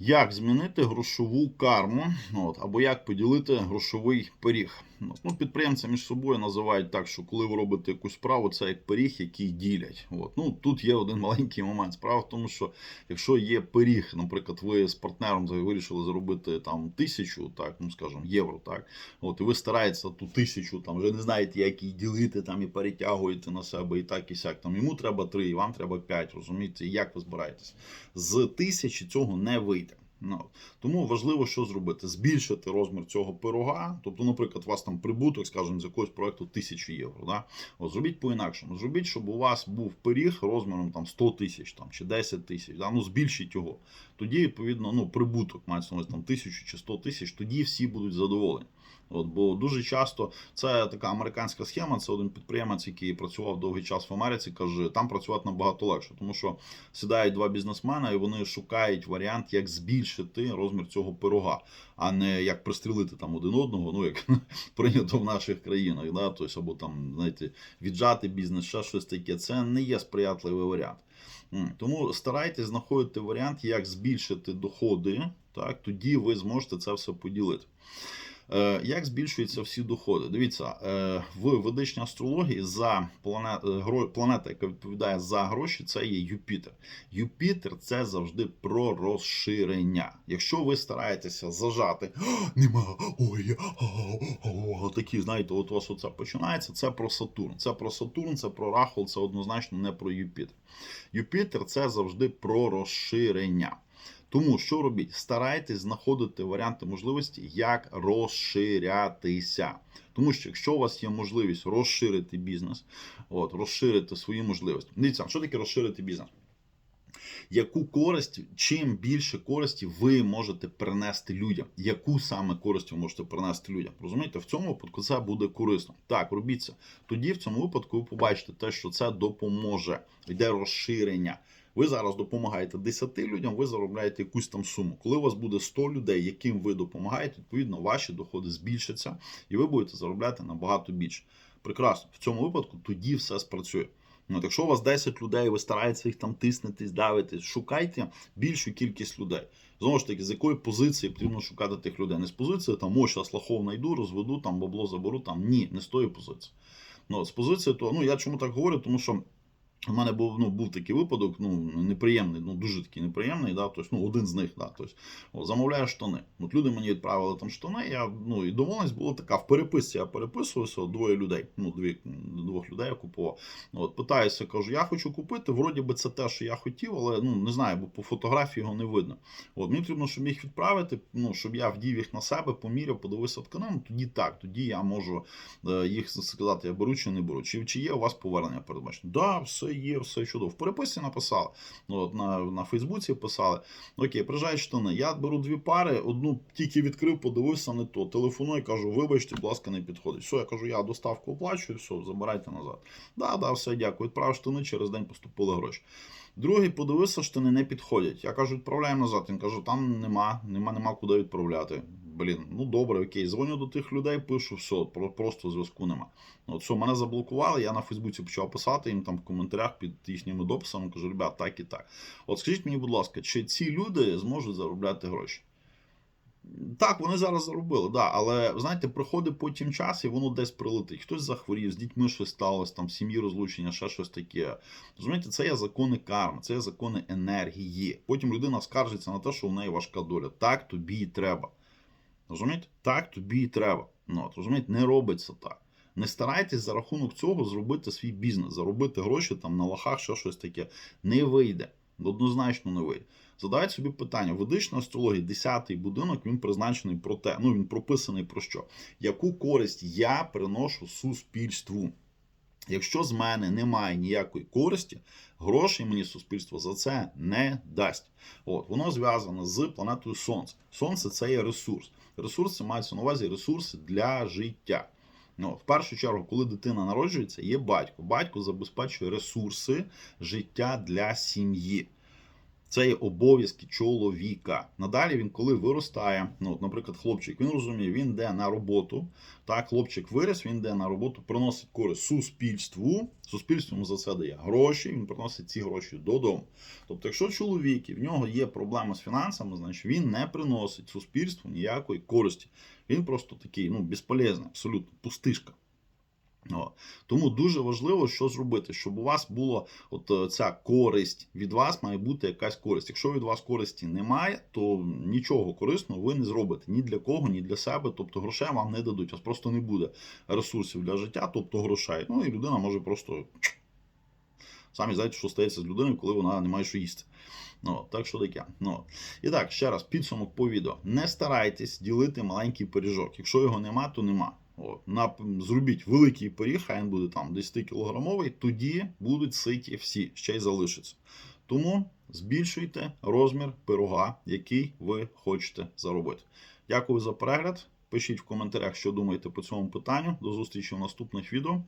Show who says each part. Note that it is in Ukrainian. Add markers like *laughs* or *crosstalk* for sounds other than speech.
Speaker 1: Як змінити грошову карму, от, або як поділити грошовий пиріг? Ну, підприємці між собою називають так, що коли ви робите якусь справу, це як пиріг, який ділять. От. Ну, тут є один маленький момент. Справа в тому, що якщо є пиріг, наприклад, ви з партнером вирішили заробити там тисячу, так, ну скажімо, євро, так, от, і ви стараєтеся ту тисячу, там вже не знаєте, як її ділити, там і перетягуєте на себе, і так, і сяк. Там йому треба три, і вам треба п'ять, розумієте, як ви збираєтесь? З тисячі цього не вийде. Ну, тому важливо, що зробити: збільшити розмір цього пирога. Тобто, наприклад, у вас там прибуток, скажімо, з якогось проекту 1000 євро. Да? От, зробіть по-інакшому. Зробіть, щоб у вас був пиріг розміром там 100 тисяч там, чи 10 тисяч. Да? Ну, збільшіть його. Тоді, відповідно, ну, прибуток мається там тисячу чи 100 тисяч, тоді всі будуть задоволені. От, бо дуже часто це така американська схема. Це один підприємець, який працював довгий час в Америці, каже, там працювати набагато легше, тому що сідають два бізнесмена і вони шукають варіант, як збільшити розмір цього пирога, а не як пристрілити там один одного, ну як *laughs* прийнято в наших країнах, да? тобто, або там, знаєте, віджати бізнес, ще щось таке. Це не є сприятливий варіант. Тому старайтесь знаходити варіант, як збільшити доходи, так, тоді ви зможете це все поділити. Е, Як збільшуються всі доходи? Дивіться, е, в ведичній астрології за планета, планета, яка відповідає за гроші, це є Юпітер. Юпітер це завжди про розширення. Якщо ви стараєтеся зажати, нема, ой, о, о, такі, знаєте, от у вас оце починається. Це про Сатурн. Це про Сатурн, це про Рахул, це однозначно не про Юпітер. Юпітер це завжди про розширення. Тому що робіть? Старайтесь знаходити варіанти можливості, як розширятися. Тому що якщо у вас є можливість розширити бізнес, от, розширити свої можливості. Дивіться, що таке розширити бізнес? Яку користь, чим більше користі ви можете принести людям? Яку саме користь ви можете принести людям? Розумієте, в цьому випадку це буде корисно. Так, робіть це. Тоді в цьому випадку ви побачите те, що це допоможе. Йде розширення. Ви зараз допомагаєте 10 людям, ви заробляєте якусь там суму. Коли у вас буде 100 людей, яким ви допомагаєте, відповідно, ваші доходи збільшаться, і ви будете заробляти набагато більше. Прекрасно, в цьому випадку тоді все спрацює. Ну, якщо у вас 10 людей, ви стараєтеся їх там тиснетись, давити, шукайте більшу кількість людей. Знову ж таки, з якої позиції потрібно шукати тих людей. Не з позиції там, ось зараз лохов знайду, розведу, там бабло заберу. Там ні, не з тої позиції. Ну, з позиції, то ну я чому так говорю, тому що. У мене був ну, був такий випадок, ну неприємний, ну дуже такий неприємний, да, тобто, ну, один з них, да, тобто, замовляю штани. От люди мені відправили там штани, я, ну, і домовленість була така, в переписці я переписувався, двоє людей, ну, дві, двох людей я купував. От, питаюся, кажу, я хочу купити, вроді би це те, що я хотів, але ну, не знаю, бо по фотографії його не видно. От, мені потрібно, щоб їх відправити, ну, щоб я вдів їх на себе, поміряв, подивився тканину, тоді так, тоді я можу е, їх сказати, я беру чи не беру. Чи, чи є у вас повернення передбачено? Да, все є, все чудово. В переписці написали. Ну, От на, на Фейсбуці писали. Окей, приїжджають штани. Я беру дві пари, одну тільки відкрив, подивився не то. Телефоную, кажу, вибачте, будь ласка, не підходить. Все, я кажу, я доставку оплачую, все, забирайте назад. Да, да, все, дякую. Відправив штани, через день поступили гроші. Другий подивився, штани не підходять. Я кажу, відправляємо назад. Він каже, там нема, нема, нема куди відправляти. Блін, ну добре, окей. Дзвоню до тих людей, пишу, все, про- просто зв'язку нема. От все, мене заблокували, я на Фейсбуці почав писати їм там в коментарях під їхніми дописами, кажу, ребят, так і так. От скажіть мені, будь ласка, чи ці люди зможуть заробляти гроші? Так, вони зараз заробили, да, але знаєте, проходить потім час і воно десь прилетить. Хтось захворів, з дітьми щось сталося, там сім'ї розлучення, ще щось таке. Розумієте, це є закони карми, це є закони енергії. Потім людина скаржиться на те, що в неї важка доля. Так тобі і треба. Розумієте? Так тобі і треба. Ну, от, розумієте, не робиться так. Не старайтесь за рахунок цього зробити свій бізнес, заробити гроші там на лохах, ще щось таке. Не вийде. Однозначно не вийде. Задавайте собі питання. В ведичній астрології 10-й будинок він призначений про те, ну він прописаний про що? Яку користь я приношу суспільству? Якщо з мене немає ніякої користі, грошей мені суспільство за це не дасть. От воно зв'язане з планетою Сонце. Сонце це є ресурс. Ресурс маються на увазі ресурси для життя. Ну, в першу чергу, коли дитина народжується, є батько. Батько забезпечує ресурси життя для сім'ї. Це є обов'язки чоловіка. Надалі він, коли виростає, ну, от, наприклад, хлопчик, він розуміє, він йде на роботу. Так, хлопчик виріс, він йде на роботу, приносить користь суспільству. Суспільство за це дає гроші, він приносить ці гроші додому. Тобто, якщо чоловік і в нього є проблема з фінансами, значить він не приносить суспільству ніякої користі. Він просто такий, ну, безполезний, абсолютно пустишка. О. Тому дуже важливо, що зробити, щоб у вас була от е, ця користь від вас має бути якась користь. Якщо від вас користі немає, то нічого корисного ви не зробите ні для кого, ні для себе. Тобто грошей вам не дадуть. У вас просто не буде ресурсів для життя, тобто грошей. Ну і людина може просто самі знаєте, що стається з людиною, коли вона не має що їсти. Ну, так що таке. Ну. І так, ще раз, підсумок по відео. Не старайтесь ділити маленький пиріжок. Якщо його нема, то нема. На, зробіть великий пиріг, хай він буде там 10 кілограмовий, тоді будуть ситі всі, ще й залишиться. Тому збільшуйте розмір пирога, який ви хочете заробити. Дякую за перегляд. Пишіть в коментарях, що думаєте по цьому питанню. До зустрічі в наступних відео.